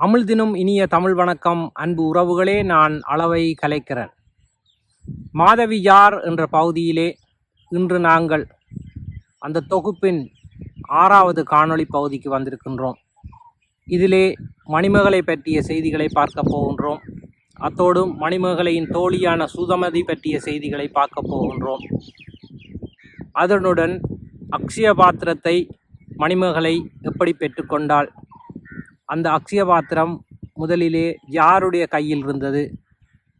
அமிழ்தினும் இனிய தமிழ் வணக்கம். அன்பு உறவுகளே நான் அளவை கலைக்கிறேன். மாதவி யார் என்ற பகுதியிலே இன்று நாங்கள் அந்த தொகுப்பின் ஆறாவது காணொளி பகுதிக்கு வந்திருக்கின்றோம். இதிலே மணிமகளை பற்றிய செய்திகளை பார்க்க போகின்றோம். அத்தோடு மணிமகளையின் தோழியான சுதமதி பற்றிய செய்திகளை பார்க்க போகின்றோம். அதனுடன் அக்ஷய பாத்திரத்தை மணிமகளை எப்படி பெற்றுக்கொண்டாள் அந்த அக்ஷய பாத்திரம் முதலிலே யாருடைய கையில் இருந்தது?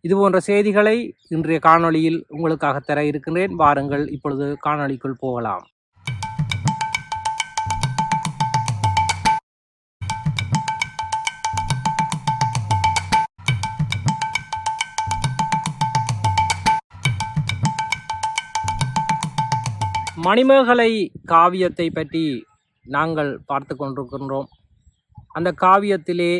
இது போன்ற செய்திகளை இன்றைய காணொளியில் உங்களுக்காக தர இருக்கின்றேன். வாருங்கள் இப்பொழுது காணொளிக்குள் போகலாம். மணிமேகலை காவியத்தை பற்றி நாங்கள் பார்த்து கொண்டிருக்கின்றோம். அந்த காவியத்திலே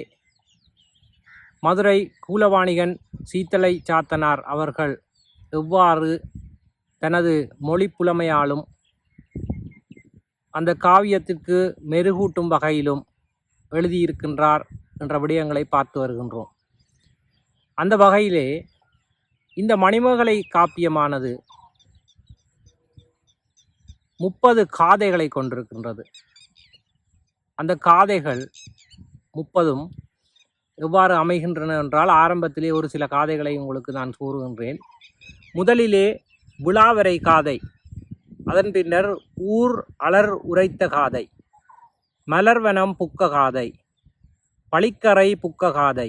மதுரை கூலவாணிகன் சீத்தலை சாத்தனார் அவர்கள் எவ்வாறு தனது மொழி புலமையாலும் அந்த காவியத்திற்கு மெருகூட்டும் வகையிலும் எழுதியிருக்கின்றார் என்ற விடயங்களை பார்த்து வருகின்றோம். அந்த வகையிலே இந்த மணிமகளை காப்பியமானது முப்பது காதைகளை கொண்டிருக்கின்றது. அந்த காதைகள் முப்பதும் எவ்வாறு அமைகின்றன என்றால் ஆரம்பத்திலே ஒரு சில காதைகளை உங்களுக்கு நான் கூறுகின்றேன். முதலிலே விழாவரை காதை அதன் பின்னர் ஊர் அலர் உரைத்த காதை மலர்வனம் புக்க காதை பளிக்கரை புக்க காதை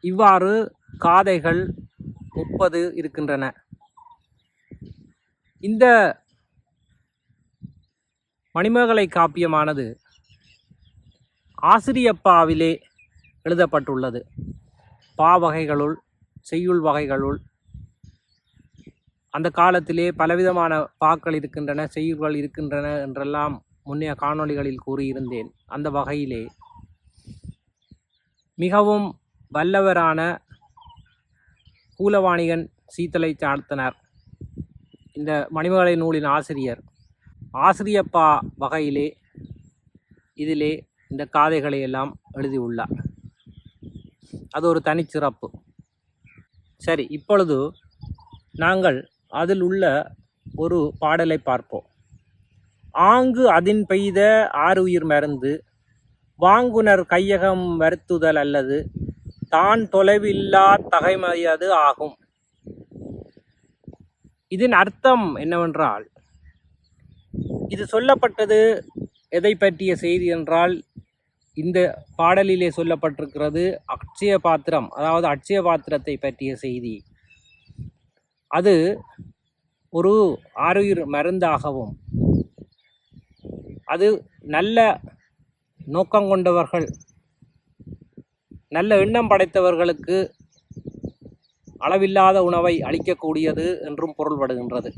இவ்வாறு காதைகள் முப்பது இருக்கின்றன. இந்த மணிமேகலை காப்பியமானது ஆசிரியப்பாவிலே எழுதப்பட்டுள்ளது. பா வகைகளுள் செய்யுள் வகைகளுள் அந்த காலத்திலே பலவிதமான பாக்கள் இருக்கின்றன செய்யுள்கள் இருக்கின்றன என்றெல்லாம் முன்னைய காணொளிகளில் கூறியிருந்தேன். அந்த வகையிலே மிகவும் வல்லவரான கூலவாணிகன் சீத்தலை சார்த்தனர் இந்த மணிமகளை நூலின் ஆசிரியர். ஆசிரியப்பா வகையிலே இதிலே இந்த காதைகளை எல்லாம் எழுதியுள்ளார். அது ஒரு தனிச்சிறப்பு சரி இப்பொழுது நாங்கள் அதில் உள்ள ஒரு பாடலை பார்ப்போம். ஆங்கு அதின் பெய்த ஆறுயிர் மருந்து வாங்குனர் கையகம் வருத்துதல் அல்லது தான் தொலைவில்லா தகைமையது ஆகும். இதன் அர்த்தம் என்னவென்றால் இது சொல்லப்பட்டது எதை பற்றிய செய்தி என்றால் இந்த பாடலிலே சொல்லப்பட்டிருக்கிறது அக்ஷய பாத்திரம் அதாவது அட்சய பாத்திரத்தை பற்றிய செய்தி. அது ஒரு ஆறுயிர் மருந்தாகவும் அது நல்ல நோக்கம் கொண்டவர்கள் நல்ல எண்ணம் படைத்தவர்களுக்கு அளவில்லாத உணவை அளிக்கக்கூடியது என்றும் பொருள்படுகின்றது.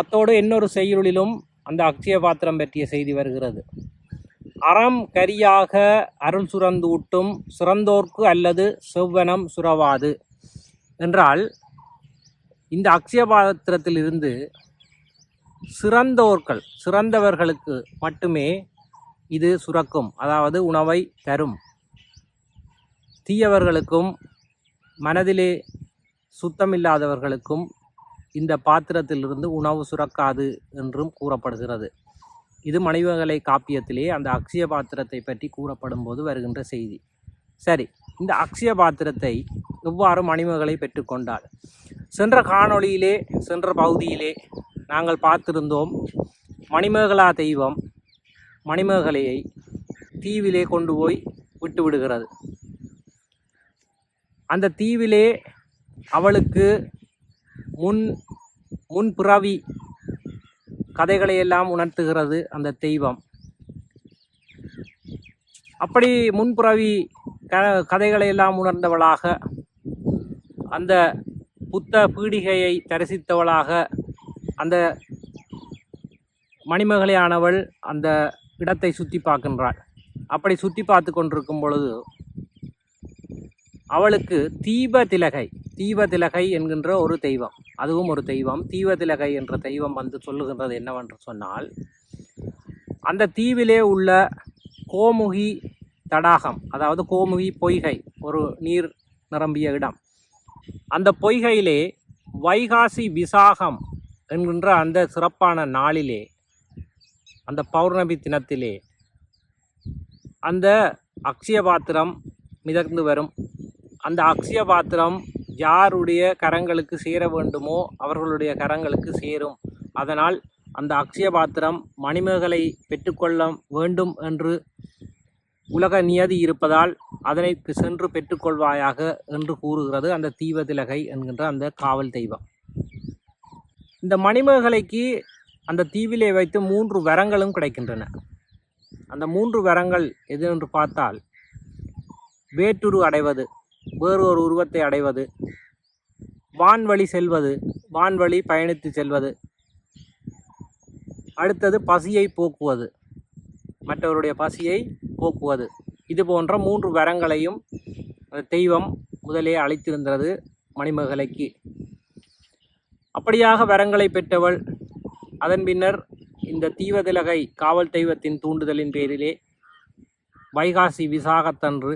அத்தோடு இன்னொரு செயலிலும் அந்த அக்ஷய பாத்திரம் பற்றிய செய்தி வருகிறது. அறம் கரியாக அருள் சுரந்தூட்டும் சுரந்தோர்க்கு அல்லது செவ்வனம் சுரவாது. என்றால் இந்த அக்ஷய பாத்திரத்திலிருந்து சிறந்தோர்கள் சிறந்தவர்களுக்கு மட்டுமே இது சுரக்கும் அதாவது உணவை தரும். தீயவர்களுக்கும் மனதிலே சுத்தமில்லாதவர்களுக்கும் இந்த பாத்திரத்திலிருந்து உணவு சுரக்காது என்றும் கூறப்படுகிறது. இது மணிமேகலை காப்பியத்திலே அந்த அக்ஷய பாத்திரத்தை பற்றி கூறப்படும் போது வருகின்ற செய்தி. சரி இந்த அக்ஷய பாத்திரத்தை எவ்வாறு மணிமகளை பெற்றுக்கொண்டார் சென்ற காணொளியிலே சென்ற பகுதியிலே நாங்கள் பார்த்திருந்தோம் மணிமேகலா தெய்வம் மணிமேகலையை தீவிலே கொண்டு போய் விட்டு விடுகிறது. அந்த தீவிலே அவளுக்கு முன் முன் பிறவி கதைகளை எல்லாம் உணர்த்துகிறது அந்த தெய்வம். அப்படி முன்புறவி க கதைகளை எல்லாம் உணர்ந்தவளாக அந்த புத்த பீடிகையை தரிசித்தவளாக அந்த மணிமகளையானவள் அந்த இடத்தை சுற்றி பார்க்கின்றாள். அப்படி சுற்றி பார்த்து கொண்டிருக்கும் பொழுது அவளுக்கு தீப திலகை தீப திலகை என்கின்ற ஒரு தெய்வம். அதுவும் ஒரு தெய்வம். தீவதிலகை என்ற தெய்வம் வந்து சொல்லுகின்றது என்னவென்று சொன்னால் அந்த தீவிலே உள்ள கோமுகி தடாகம் அதாவது கோமுகி பொய்கை ஒரு நீர் நிரம்பிய இடம். அந்த பொய்கையிலே வைகாசி விசாகம் என்கின்ற அந்த சிறப்பான நாளிலே அந்த பௌர்ணமி தினத்திலே அந்த அக்ஷய பாத்திரம் மிதந்து வரும். அந்த அக்ஷய பாத்திரம் யாருடைய கரங்களுக்கு சேர வேண்டுமோ அவர்களுடைய கரங்களுக்கு சேரும். அதனால் அந்த அக்ஷய பாத்திரம் மணிமேகலை பெற்றுக்கொள்ள வேண்டும் என்று உலக நியதி இருப்பதால் அதனை சென்று பெற்றுக்கொள்வாயாக என்று கூறுகிறது அந்த தீவதிலகை என்கின்ற அந்த காவல் தெய்வம். இந்த மணிமேகலைக்கு அந்த தீவிலே வைத்து மூன்று வரங்களும் கிடைக்கின்றன. அந்த மூன்று வரங்கள் எது என்று பார்த்தால் வேற்றுரு அடைவது. வேறு ஒரு உருவத்தை அடைவது. வான்வழி செல்வது வான்வழி பயணித்து செல்வது. அடுத்தது பசியை போக்குவது. மற்றவருடைய பசியை போக்குவது. இது போன்ற மூன்று வரங்களையும் தெய்வம் முதலே அழைத்திருந்தது மணிமகளைக்கு அப்படியாக வரங்களை பெற்றவள் அதன் பின்னர் இந்த தீவதிலகை காவல் தெய்வத்தின் தூண்டுதலின் பேரிலே வைகாசி விசாகத்தன்று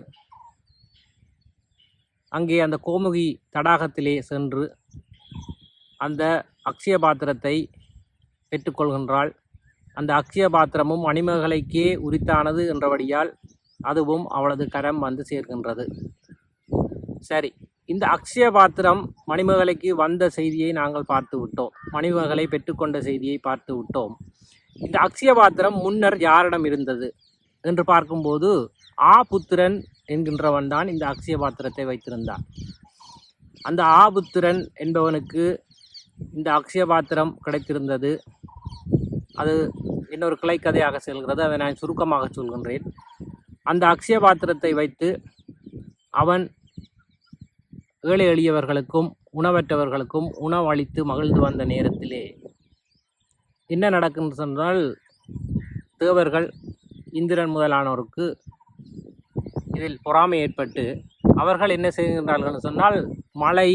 அங்கே அந்த கோமுகி தடாகத்திலே சென்று அந்த அக்ஷய பாத்திரத்தை பெற்றுக்கொள்கின்றாள். அந்த அக்ஷய பாத்திரமும் மணிமகளைக்கே உரித்தானது என்றபடியால் அதுவும் அவளது கரம் வந்து சேர்க்கின்றது. சரி இந்த அக்ஷய பாத்திரம் மணிமகளைக்கு வந்த செய்தியை நாங்கள் பார்த்து விட்டோம். மணிமகளை பெற்றுக்கொண்ட செய்தியை பார்த்து விட்டோம். இந்த அக்ஷய பாத்திரம் முன்னர் யாரிடம் இருந்தது என்று பார்க்கும்போது ஆபுத்திரன் என்கின்றவன் தான் இந்த அக்ஷய பாத்திரத்தை வைத்திருந்தான் அந்த ஆபுத்திரன் என்பவனுக்கு இந்த அக்ஷய பாத்திரம் கிடைத்திருந்தது. அது இன்னொரு கிளைக்கதையாக செல்கிறது. அதை நான் சுருக்கமாக சொல்கின்றேன். அந்த அக்ஷய பாத்திரத்தை வைத்து அவன் ஏழை எளியவர்களுக்கும் உணவற்றவர்களுக்கும் உணவளித்து மகிழ்ந்து வந்த நேரத்திலே என்ன நடக்கின்றது சொன்னால் தேவர்கள் இந்திரன் முதலானோருக்கு இதில் பொறாமை ஏற்பட்டு அவர்கள் என்ன செய்கின்றார்கள் சொன்னால் மழை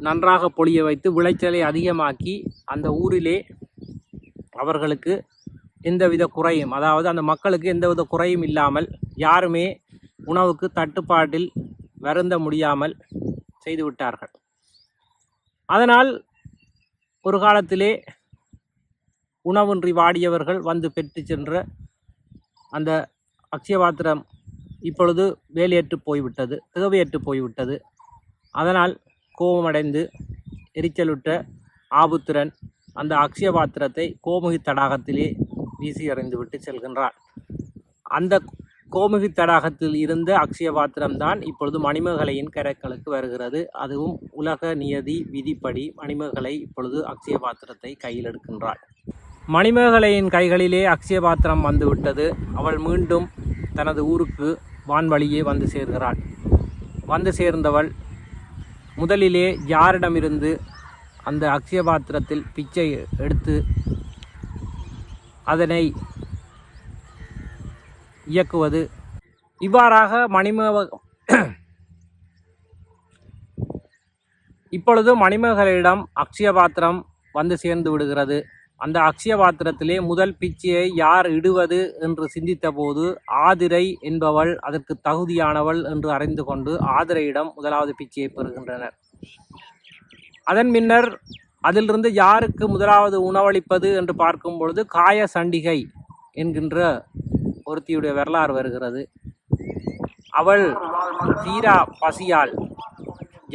நன்றாக பொழிய வைத்து விளைச்சலை அதிகமாக்கி அந்த ஊரிலே அவர்களுக்கு எந்தவித குறையும் அதாவது அந்த மக்களுக்கு எந்தவித குறையும் இல்லாமல் யாருமே உணவுக்கு தட்டுப்பாட்டில் வருந்த முடியாமல் செய்துவிட்டார்கள் அதனால் ஒரு காலத்திலே உணவின்றி வாடியவர்கள் வந்து பெற்று சென்ற அந்த அக்ஷயபாத்திரம் இப்பொழுது வேலையற்று போய்விட்டது தேவையற்று போய்விட்டது. அதனால் கோபமடைந்து எரிச்சலுற்ற ஆபுத்திரன் அந்த அக்ஷய பாத்திரத்தை கோமுகி தடாகத்திலே வீசி எறிந்துவிட்டு செல்கின்றார் அந்த கோமுகி தடாகத்தில் இருந்த அக்ஷய பாத்திரம்தான் இப்பொழுது மணிமகலையின் கரைக்களுக்கு வருகிறது. அதுவும் உலக நியதி விதிப்படி மணிமகலை இப்பொழுது அக்ஷய பாத்திரத்தை கையில் எடுக்கின்றாள். மணிமேகலையின் கைகளிலே அக்ஷய பாத்திரம் வந்துவிட்டது. அவள் மீண்டும் தனது ஊருக்கு வான்வழியே வந்து சேர்கிறாள். வந்து சேர்ந்தவள் முதலிலே யாரிடமிருந்து அந்த அக்ஷய பாத்திரத்தில் பிச்சை எடுத்து அதனை இயக்குவது. இவ்வாறாக மணிமேக இப்பொழுது மணிமேகலையிடம் அக்ஷய பாத்திரம் வந்து சேர்ந்து விடுகிறது. அந்த அக்ஷய பாத்திரத்திலே முதல் பிச்சையை யார் இடுவது என்று சிந்தித்தபோது ஆதிரை என்பவள் அதற்கு தகுதியானவள் என்று அறிந்து கொண்டு ஆதிரையிடம் முதலாவது பிச்சையை பெறுகின்றனர். அதன் பின்னர் அதிலிருந்து யாருக்கு முதலாவது உணவளிப்பது என்று பார்க்கும் பொழுது காய சண்டிகை என்கின்ற ஒருத்தியுடைய வரலாறு வருகிறது. அவள் தீரா பசியால்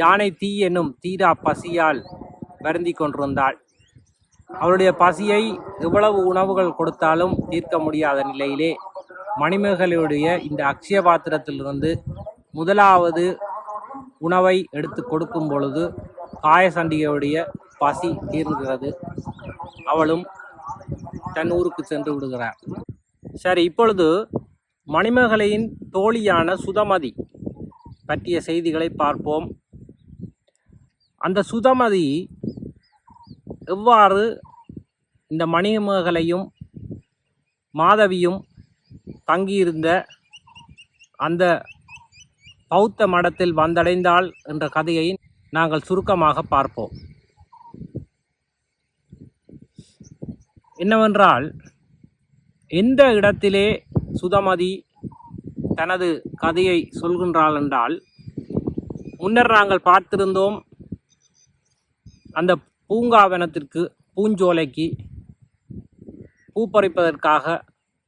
யானை தீ என்னும் தீரா பசியால் வருந்தி கொண்டிருந்தாள். அவளுடைய பசியை எவ்வளவு உணவுகள் கொடுத்தாலும் தீர்க்க முடியாத நிலையிலே மணிமேகலையுடைய இந்த அக்ஷய பாத்திரத்திலிருந்து முதலாவது உணவை எடுத்து கொடுக்கும் பொழுது காயசண்டிகையுடைய பசி தீர்கிறது அவளும் தன் ஊருக்கு சென்று விடுகிறார். சரி இப்பொழுது மணிமேகலையின் தோழியான சுதமதி பற்றிய செய்திகளை பார்ப்போம். அந்த சுதமதி எவ்வாறு இந்த மணிமேகலையும் மாதவியும் தங்கியிருந்த அந்த பௌத்த மடத்தில் வந்தடைந்தாள் என்ற கதையை நாங்கள் சுருக்கமாக பார்ப்போம். என்னவென்றால் எந்த இடத்திலே சுதமதி தனது கதையை சொல்கின்றாள் என்றால் முன்னர் நாங்கள் பார்த்திருந்தோம் அந்த பூங்காவனத்திற்கு பூஞ்சோலைக்கு பூ பறிப்பதற்காக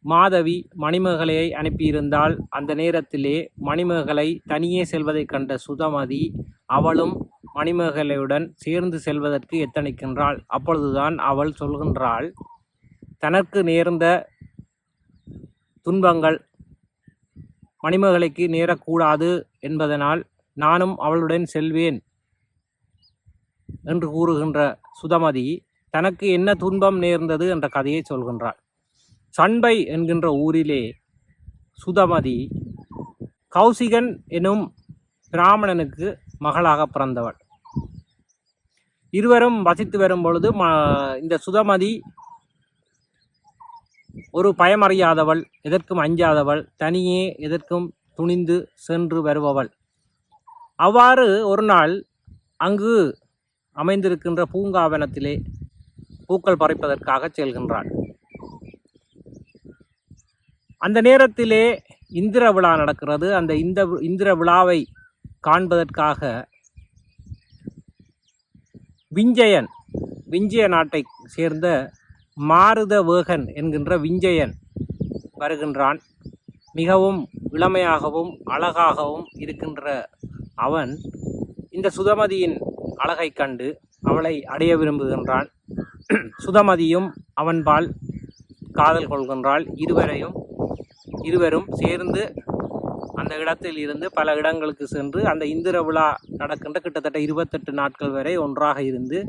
மாதவி மணிமேகலையை அனுப்பியிருந்தால் அந்த நேரத்திலே மணிமேகலை தனியே செல்வதைக் கண்ட சுதமதி அவளும் மணிமேகலையுடன் சேர்ந்து செல்வதற்கு எத்தனிக்கின்றாள்? அப்பொழுதுதான் அவள் சொல்கின்றாள் தனக்கு நேர்ந்த துன்பங்கள் மணிமேகலைக்கு நேரக்கூடாது என்பதனால் நானும் அவளுடன் செல்வேன். என்று கூறுகின்ற சுதமதி தனக்கு என்ன துன்பம் நேர்ந்தது என்ற கதையை சொல்கின்றாள். சண்பை என்கின்ற ஊரிலே சுதமதி கௌசிகன் எனும் பிராமணனுக்கு மகளாக பிறந்தவள். இருவரும் வசித்து வரும் பொழுது ம இந்த சுதமதி ஒரு பயமறியாதவள் எதற்கும் அஞ்சாதவள் தனியே எதற்கும் துணிந்து சென்று வருபவள். அவ்வாறு ஒரு நாள் அங்கு அமைந்திருக்கின்ற பூங்காவனத்திலே பூக்கள் பறிப்பதற்காக செல்கின்றாள் அந்த நேரத்திலே இந்திர விழா நடக்கிறது. அந்த இந்த இந்திர விழாவை காண்பதற்காக விஞ்சயன் விஞ்சய நாட்டை சேர்ந்த மாருத வேகன் என்கின்ற விஞ்சயன் வருகின்றான். மிகவும் இளமையாகவும் அழகாகவும் இருக்கின்ற அவன் இந்த சுதமதியின் அழகை கண்டு அவளை அடைய விரும்புகின்றான் சுதமதியும் அவன்பால் காதல் கொள்கின்றாள். இருவரையும் இருவரும் சேர்ந்து அந்த இடத்தில் இருந்து பல இடங்களுக்கு சென்று அந்த இந்திர விழா நடக்கின்ற கிட்டத்தட்ட இருபத்தெட்டு நாட்கள் வரை ஒன்றாக இருந்து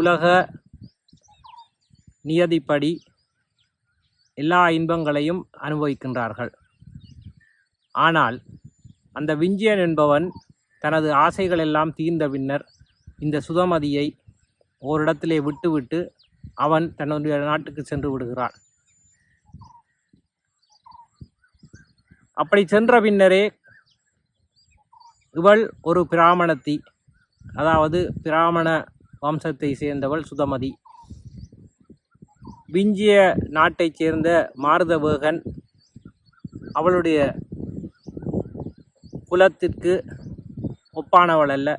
உலக நியதிப்படி எல்லா இன்பங்களையும் அனுபவிக்கின்றார்கள். ஆனால் அந்த விஞ்சியன் என்பவன் தனது ஆசைகளெல்லாம் தீர்ந்த பின்னர் இந்த சுதமதியை ஓரிடத்திலே விட்டுவிட்டு அவன் தன்னுடைய நாட்டுக்கு சென்று விடுகிறான். அப்படி சென்ற பின்னரே இவள் ஒரு பிராமணத்தி அதாவது பிராமண வம்சத்தை சேர்ந்தவள் சுதமதி. விஞ்சிய நாட்டைச் சேர்ந்த மாருதவேகன் அவளுடைய குலத்திற்கு ஒப்பானவள் அல்ல.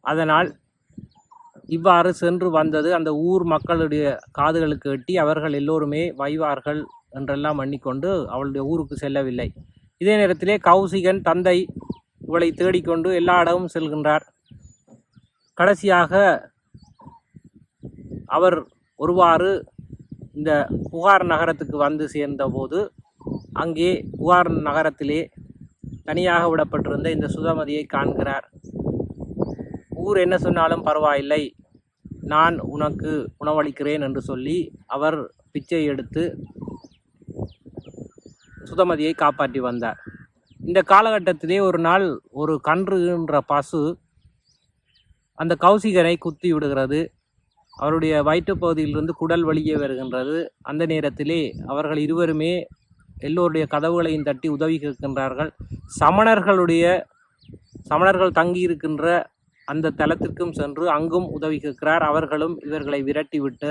அதனால் இவ்வாறு சென்று வந்தது அந்த ஊர் மக்களுடைய காதுகளுக்கு எட்டி அவர்கள் எல்லோருமே வைவார்கள் என்றெல்லாம் எண்ணிக்கொண்டு அவளுடைய ஊருக்கு செல்லவில்லை. இதே நேரத்திலே கௌசிகன் தந்தை இவளை தேடிக்கொண்டு எல்லா இடமும் செல்கின்றார். கடைசியாக அவர் ஒருவாறு இந்த புகார் நகரத்துக்கு வந்து சேர்ந்தபோது அங்கே புகார் நகரத்திலே தனியாக விடப்பட்டிருந்த இந்த சுதமதியை காண்கிறார். ஊர் என்ன சொன்னாலும் பரவாயில்லை. நான் உனக்கு உணவளிக்கிறேன் என்று சொல்லி அவர் பிச்சை எடுத்து சுதமதியை காப்பாற்றி வந்தார். இந்த காலகட்டத்திலே ஒரு நாள் ஒரு கன்றுன்ற பசு அந்த கௌசிகனை குத்தி விடுகிறது. அவருடைய வயிற்றுப் பகுதியிலிருந்து குடல் வெளியே வருகின்றது. அந்த நேரத்திலே அவர்கள் இருவருமே எல்லோருடைய கதவுகளையும் தட்டி உதவி கேட்கின்றார்கள் சமணர்களுடைய சமணர்கள் தங்கியிருக்கின்ற அந்த தலத்திற்கும் சென்று அங்கும் உதவி கேட்கிறார் அவர்களும் இவர்களை விரட்டிவிட்டு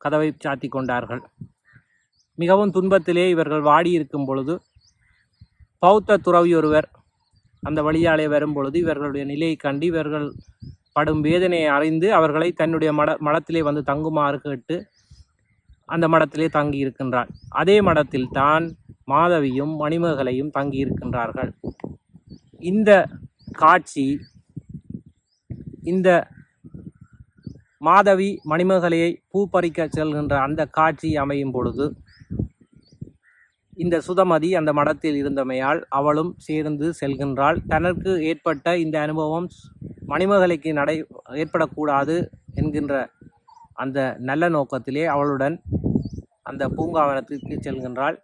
கதவை சாத்தி கொண்டார்கள் மிகவும் துன்பத்திலே இவர்கள் வாடியிருக்கும் பொழுது பௌத்த துறவி ஒருவர் அந்த வழியாலே வரும் பொழுது இவர்களுடைய நிலையை கண்டு இவர்கள் படும் வேதனையை அறிந்து அவர்களை தன்னுடைய மட மடத்திலே வந்து தங்குமாறு கேட்டு அந்த மடத்திலே தங்கி இருக்கின்றாள் அதே மடத்தில் தான் மாதவியும் மணிமகளையும் தங்கி இருக்கின்றார்கள். இந்த காட்சி இந்த மாதவி மணிமகளையை பூ பறிக்க செல்கின்ற அந்த காட்சி அமையும் பொழுது இந்த சுதமதி அந்த மடத்தில் இருந்தமையால் அவளும் சேர்ந்து செல்கின்றாள். தனக்கு ஏற்பட்ட இந்த அனுபவம் மணிமகளைக்கு நடை ஏற்படக்கூடாது என்கின்ற அந்த நல்ல நோக்கத்திலே அவளுடன் அந்த பூங்காவனத்திற்கு செல்கின்றாள்.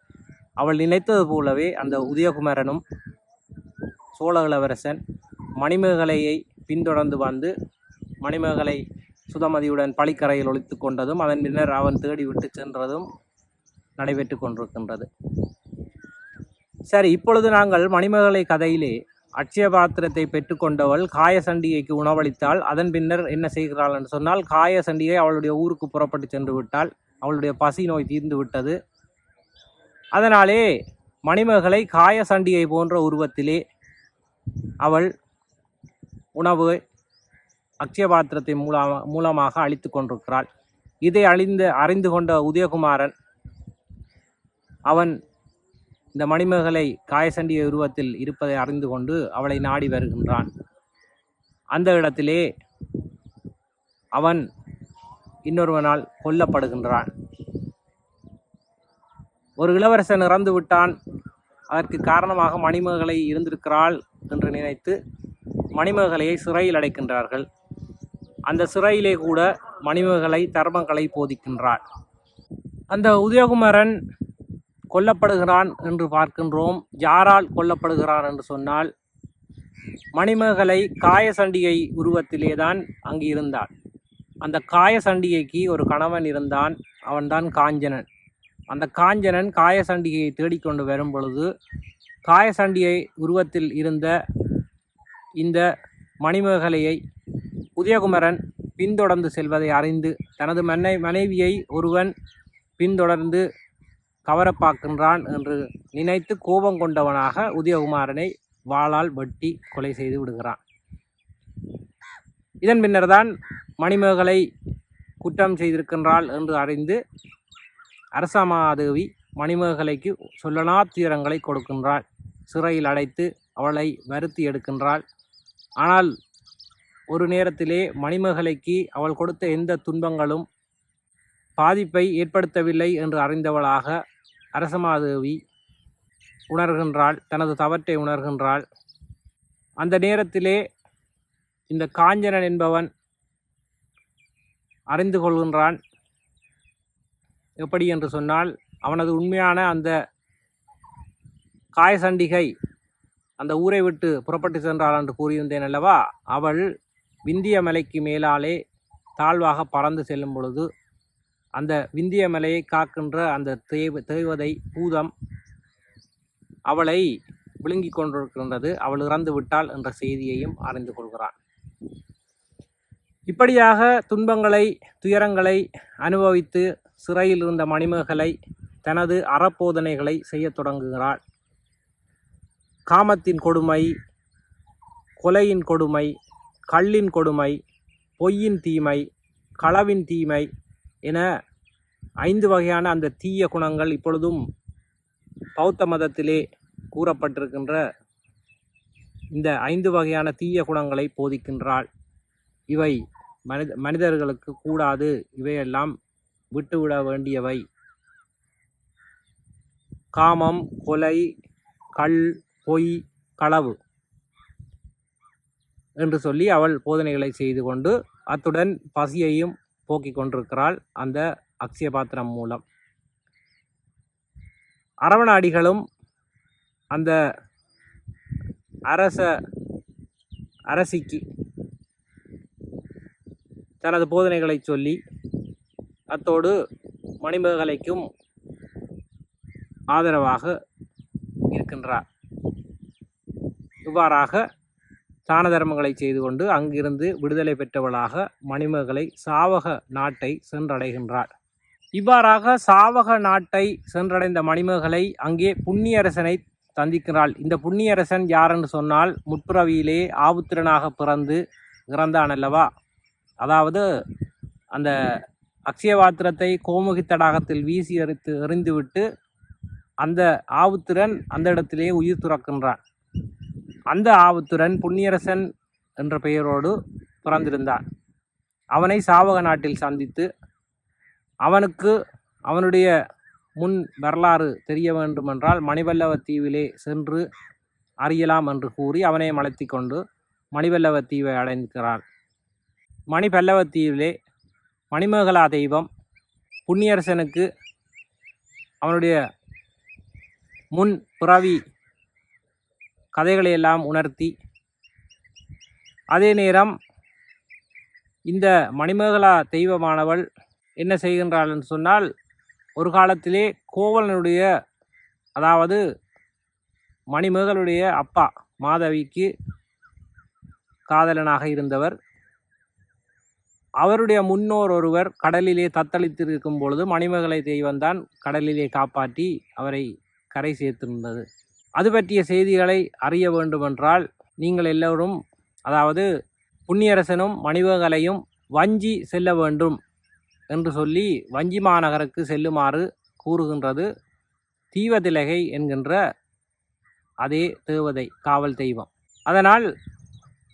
அவள் நினைத்தது போலவே அந்த உதயகுமரனும் சோழ இளவரசன் மணிமேகலையை பின்தொடர்ந்து வந்து மணிமேகலை சுதமதியுடன் பழிக்கரையில் ஒழித்து கொண்டதும் அதன் பின்னர் அவன் தேடி விட்டு சென்றதும் நடைபெற்று கொண்டிருக்கின்றது. சரி இப்பொழுது நாங்கள் மணிமேகலை கதையிலே அட்சயபாத்திரத்தை பெற்றுக்கொண்டவள் காயசண்டிகைக்கு உணவளித்தாள். அதன் பின்னர் என்ன செய்கிறாள் என்று சொன்னால் காயசண்டிகை அவளுடைய ஊருக்கு புறப்பட்டு சென்று விட்டாள். அவளுடைய பசி நோய் தீர்ந்து விட்டது. அதனாலே மணிமகளை காயசண்டிகை போன்ற உருவத்திலே அவள் உணவு அக்ஷய பாத்திரத்தின் மூலமா மூலமாக அழித்து கொண்டிருக்கிறாள். இதை அழிந்து அறிந்து கொண்ட உதயகுமாரன் அவன் இந்த மணிமேகலை காயசண்டிய உருவத்தில் இருப்பதை அறிந்து கொண்டு அவளை நாடி வருகின்றான். அந்த இடத்திலே அவன் இன்னொருவனால் கொல்லப்படுகின்றான். ஒரு இளவரசன் இறந்து விட்டான். அதற்கு காரணமாக மணிமேகலை இருந்திருக்கிறாள் என்று நினைத்து மணிமேகலையை சிறையில் அடைக்கின்றார்கள். அந்த சிறையிலே கூட மணிமேகலை தர்மங்களை போதிக்கின்றாள். அந்த உதயகுமாரன் கொல்லப்படுகிறான் என்று பார்க்கின்றோம். யாரால் கொல்லப்படுகிறான் என்று சொன்னால் மணிமேகலை காயசண்டிகை உருவத்திலே தான் அங்கு இருந்தான் அந்த காயசண்டிகைக்கு ஒரு கணவன் இருந்தான். அவன்தான் காஞ்சனன். அந்த காஞ்சனன் காயசண்டிகையை தேடிக்கொண்டு வரும் பொழுது காயசண்டிகை உருவத்தில் இருந்த இந்த மணிமேகலையை உதயகுமரன் பின்தொடர்ந்து செல்வதை அறிந்து தனது மன்னை மனைவியை ஒருவன் பின்தொடர்ந்து கவரப் பார்க்கின்றான் என்று நினைத்து கோபம் கொண்டவனாக உதயகுமாரனை வாளால் வெட்டி கொலை செய்து விடுகிறான். இதன் பின்னர்தான் மணிமேகலை குற்றம் செய்திருக்கின்றாள் என்று அறிந்து அரசமாதேவி மணிமேகலைக்கு சொல்லனா தீரங்களை கொடுக்கின்றாள். சிறையில் அடைத்து அவளை வருத்தி எடுக்கின்றாள். ஆனால் ஒரு நேரத்திலே மணிமேகலைக்கு அவள் கொடுத்த எந்த துன்பங்களும் பாதிப்பை ஏற்படுத்தவில்லை என்று அறிந்தவளாக அரசமாதேவி உணர்கின்றாள் தனது தவற்றை உணர்கின்றாள். அந்த நேரத்திலே இந்த காஞ்சனன் என்பவன் அறிந்து கொள்கின்றான். எப்படி என்று சொன்னால் அவனது உண்மையான அந்த காயசண்டிகை அந்த ஊரை விட்டு புறப்பட்டு சென்றாள் என்று கூறியிருந்தேன் அல்லவா? அவள் விந்திய மலைக்கு மேலாலே தாழ்வாக பறந்து செல்லும் பொழுது அந்த விந்திய மலையை காக்கின்ற அந்த தேவ தேவதை பூதம் அவளை விழுங்கிக் கொண்டிருக்கின்றது. அவள் இறந்து விட்டாள் என்ற செய்தியையும் அறிந்து கொள்கிறான். இப்படியாக துன்பங்களை துயரங்களை அனுபவித்து சிறையில் இருந்த மணிமேகலை தனது அறப்போதனைகளை செய்யத் தொடங்குகிறாள். காமத்தின் கொடுமை கொலையின் கொடுமை கள்ளின் கொடுமை பொய்யின் தீமை களவின் தீமை என ஐந்து வகையான அந்த தீய குணங்கள் இப்பொழுதும் பௌத்த மதத்திலே கூறப்பட்டிருக்கின்ற இந்த ஐந்து வகையான தீய குணங்களை போதிக்கின்றாள். இவை மனித மனிதர்களுக்கு கூடாது. இவையெல்லாம் விட்டுவிட வேண்டியவை. காமம் கொலை கல் பொய் களவு என்று சொல்லி அவள் போதனைகளை செய்து கொண்டு அத்துடன் பசியையும் போக்கிக் கொண்டிருக்கிறாள் அந்த அக்ஷய பாத்திரம் மூலம். அரவண அடிகளும் அந்த அரச அரசிக்கு தனது போதனைகளை சொல்லி அத்தோடு மணிமகலைக்கும் ஆதரவாக இருக்கின்றார். இவ்வாறாக தான தர்மங்களை செய்து கொண்டு அங்கிருந்து விடுதலை பெற்றவளாக மணிமகளை சாவக நாட்டை சென்றடைகின்றாள். இவ்வாறாக சாவக நாட்டை சென்றடைந்த மணிமகளை அங்கே புண்ணியரசனை சந்திக்கிறாள் இந்த புண்ணியரசன் யாரென்று சொன்னால் முற்பிறவியிலே ஆவுத்திரனாக பிறந்து இறந்தான் அல்லவா? அதாவது அந்த அக்ஷயபாத்திரத்தை கோமுகி தடாகத்தில் வீசி எறித்து எறிந்துவிட்டு அந்த ஆவுத்திரன் அந்த இடத்திலே உயிர் துறக்கின்றான். அந்த ஆவுத்திரன் புண்ணியரசன் என்ற பெயரோடு பிறந்திருந்தான் அவனை சாவக நாட்டில் சந்தித்து அவனுக்கு அவனுடைய முன் வரலாறு தெரிய வேண்டுமென்றால் மணிவல்லவ தீவிலே சென்று அறியலாம் என்று கூறி அவனை மலர்த்தி கொண்டு மணிவல்லவ தீவை அடைந்திருக்கிறான். மணிபல்லவ தீவிலே மணிமேகலா தெய்வம் புண்ணியரசனுக்கு அவனுடைய முன் பிறவி கதைகளை எல்லாம் உணர்த்தி அதே நேரம் இந்த மணிமேகலா தெய்வமானவள் என்ன செய்கின்றாள் என்று சொன்னால் ஒரு காலத்திலே கோவலனுடைய அதாவது மணிமேகலுடைய அப்பா மாதவிக்கு காதலனாக இருந்தவர். அவருடைய முன்னோர் ஒருவர் கடலிலே தத்தளித்திருக்கும் பொழுது மணிமேகலை தெய்வம்தான் கடலிலே காப்பாற்றி அவரை கரை சேர்த்திருந்தது. அது பற்றிய செய்திகளை அறிய வேண்டுமென்றால் நீங்கள் எல்லோரும் அதாவது புண்ணியரசனும் மணிவகலையும் வஞ்சி செல்ல வேண்டும் என்று சொல்லி வஞ்சி மாநகருக்கு செல்லுமாறு கூறுகின்றது. தீவதிலகை என்கின்ற அதே தேவதை காவல் தெய்வம். அதனால்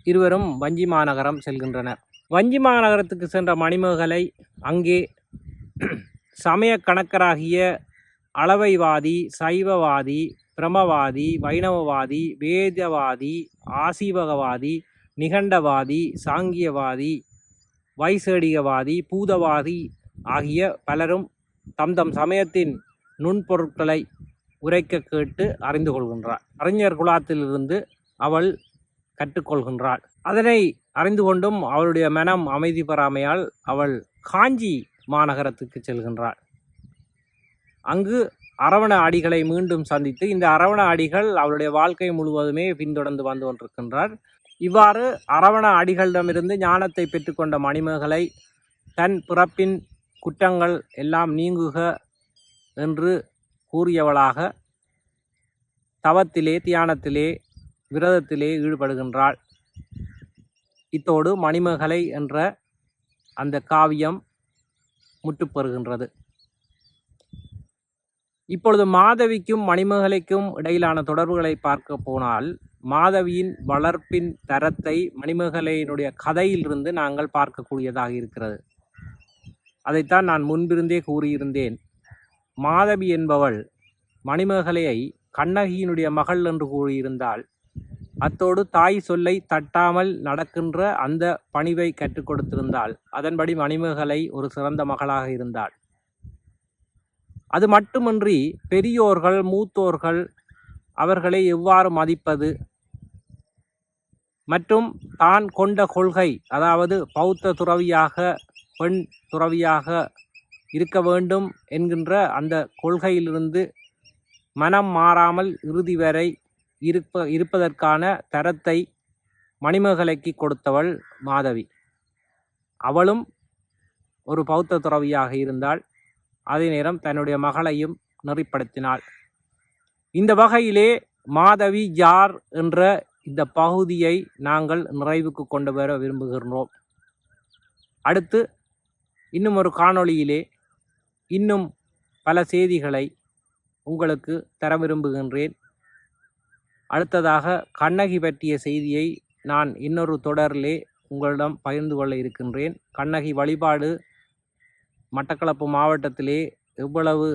இருவரும் வஞ்சி மாநகரம் செல்கின்றனர். வஞ்சி மாநகரத்துக்கு சென்ற மணிமேகலை அங்கே சமய கணக்கராகிய அளவைவாதி சைவவாதி பிரமவாதி வைணவவாதி வேதவாதி ஆசீவகவாதி நிகண்டவாதி சாங்கியவாதி வைசேடிகவாதி பூதவாதி ஆகிய பலரும் தம் தம் சமயத்தின் நுண்பொருட்களை உரைக்க கேட்டு அறிந்து கொள்கின்றார். அறிஞர் குலாத்திலிருந்து அவள் கற்றுக்கொள்கின்றாள் அதனை அறிந்து கொண்டும் அவளுடைய மனம் அமைதி பெறாமையால் அவள் காஞ்சி மாநகரத்துக்கு செல்கின்றாள். அங்கு அரவண அடிகளை மீண்டும் சந்தித்து இந்த அரவண அடிகள் அவருடைய வாழ்க்கை முழுவதுமே பின்தொடர்ந்து வந்து கொண்டிருக்கின்றார். இவ்வாறு அரவண அடிகளிடமிருந்து ஞானத்தை பெற்றுக்கொண்ட மணிமேகலை தன் பிறப்பின் குற்றங்கள் எல்லாம் நீங்குக என்று கூறியவளாக தவத்திலே தியானத்திலே விரதத்திலே ஈடுபடுகின்றாள். இத்தோடு மணிமேகலை என்ற அந்த காவியம் முற்றுப்பெறுகின்றது. இப்பொழுது மாதவிக்கும் மணிமேகலைக்கும் இடையிலான தொடர்புகளை பார்க்க போனால் மாதவியின் வளர்ப்பின் தரத்தை மணிமேகலையினுடைய கதையிலிருந்து நாங்கள் பார்க்கக்கூடியதாக இருக்கிறது. அதைத்தான் நான் முன்பிருந்தே கூறியிருந்தேன். மாதவி என்பவள் மணிமேகலையை கண்ணகியினுடைய மகள் என்று கூறியிருந்தால் அத்தோடு தாய் சொல்லை தட்டாமல் நடக்கின்ற அந்த பணிவை கற்றுக் கொடுத்திருந்தால் அதன்படி மணிமேகலை ஒரு சிறந்த மகளாக இருந்தாள். அது மட்டுமின்றி பெரியோர்கள் மூத்தோர்கள் அவர்களை எவ்வாறு மதிப்பது? மற்றும் தான் கொண்ட கொள்கை அதாவது பௌத்த துறவியாக பெண் துறவியாக இருக்க வேண்டும் என்கின்ற அந்த கொள்கையிலிருந்து மனம் மாறாமல் இறுதி வரை இருப்ப இருப்பதற்கான தரத்தை மணிமகலைக்கு கொடுத்தவள் மாதவி. அவளும் ஒரு பௌத்த துறவியாக இருந்தாள். அதே நேரம் தன்னுடைய மகளையும் நெறிப்படுத்தினாள். இந்த வகையிலே மாதவி யார் என்ற இந்த பகுதியை நாங்கள் நிறைவுக்கு கொண்டு வர விரும்புகின்றோம். அடுத்து இன்னும் ஒரு காணொளியிலே இன்னும் பல செய்திகளை உங்களுக்கு தர விரும்புகின்றேன். அடுத்ததாக கண்ணகி பற்றிய செய்தியை நான் இன்னொரு தொடரிலே உங்களிடம் பகிர்ந்து கொள்ள இருக்கின்றேன். கண்ணகி வழிபாடு மட்டக்களப்பு மாவட்டத்திலே எவ்வளவு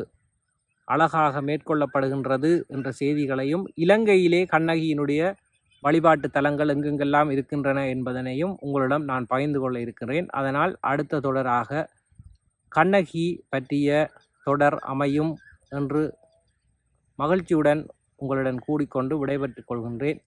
அழகாக மேற்கொள்ளப்படுகின்றது என்ற செய்திகளையும் இலங்கையிலே கண்ணகியினுடைய வழிபாட்டு தலங்கள் எங்கெங்கெல்லாம் இருக்கின்றன என்பதனையும் உங்களிடம் நான் பகிர்ந்து கொள்ள இருக்கிறேன். அதனால் அடுத்த தொடராக கண்ணகி பற்றிய தொடர் அமையும் என்று மகிழ்ச்சியுடன் உங்களுடன் கூடிக்கொண்டு விடைபெற்றுக் கொள்கின்றேன்.